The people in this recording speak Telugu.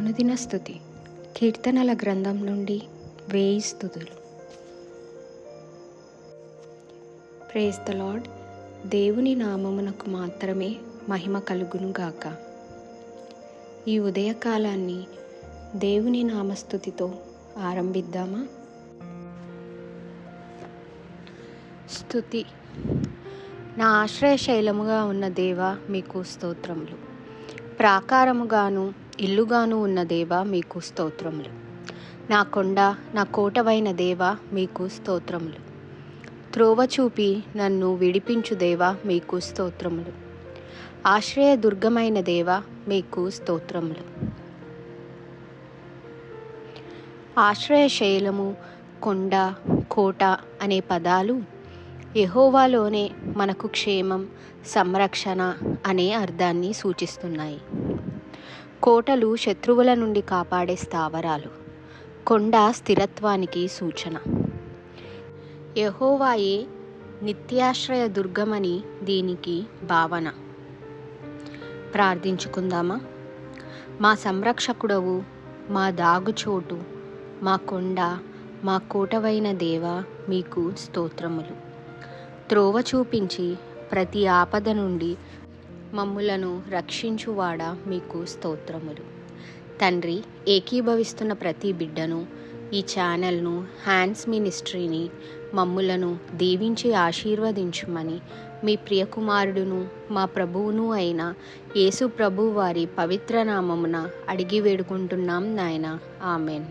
అనుదిన స్థుతి. కీర్తనల గ్రంథం నుండి వేయి స్థుతులు. ప్రేస్ ద లార్డ్ దేవుని నామమునకు మాత్రమే మహిమ కలుగును గాక ఈ ఉదయకాలాన్ని దేవుని నామస్థుతితో ఆరంభిద్దామా? స్థుతి. నా ఆశ్రయశైలముగా ఉన్న దేవ మీకు స్తోత్రములు. ప్రాకారముగాను ఇల్లుగాను ఉన్న దేవ మీకు స్తోత్రములు. నా కొండ నా కోటవైన దేవ మీకు స్తోత్రములు. త్రోవ చూపి నన్ను విడిపించు దేవ మీకు స్తోత్రములు. ఆశ్రయ దుర్గమైన దేవ మీకు స్తోత్రములు. ఆశ్రయశైలము కొండ కోట అనే పదాలు యహోవాలోనే మనకు క్షేమం సంరక్షణ అనే అర్థాన్ని సూచిస్తున్నాయి. కోటలు శత్రువుల నుండి కాపాడే స్థావరాలు. కొండ స్థిరత్వానికి సూచన. యహోవాయే నిత్యాశ్రయ దుర్గమని దీనికి భావన. ప్రార్థించుకుందామా? మా సంరక్షకుడవు మా దాగుచోటు మా కొండ మా కోటవైన దేవ మీకు స్తోత్రములు. త్రోవ చూపించి ప్రతి ఆపద నుండి మమ్ములను రక్షించువాడా మీకు స్తోత్రములు. తండ్రి ఏకీభవిస్తున్న ప్రతి బిడ్డను ఈ ఛానల్ను హ్యాండ్స్ మినిస్ట్రీని మమ్ములను దీవించి ఆశీర్వదించుమని మీ ప్రియకుమారుడును మా ప్రభువును అయిన యేసు ప్రభు వారి పవిత్ర నామమున అడిగి వేడుకుంటున్నాం నాయన. ఆమెన్.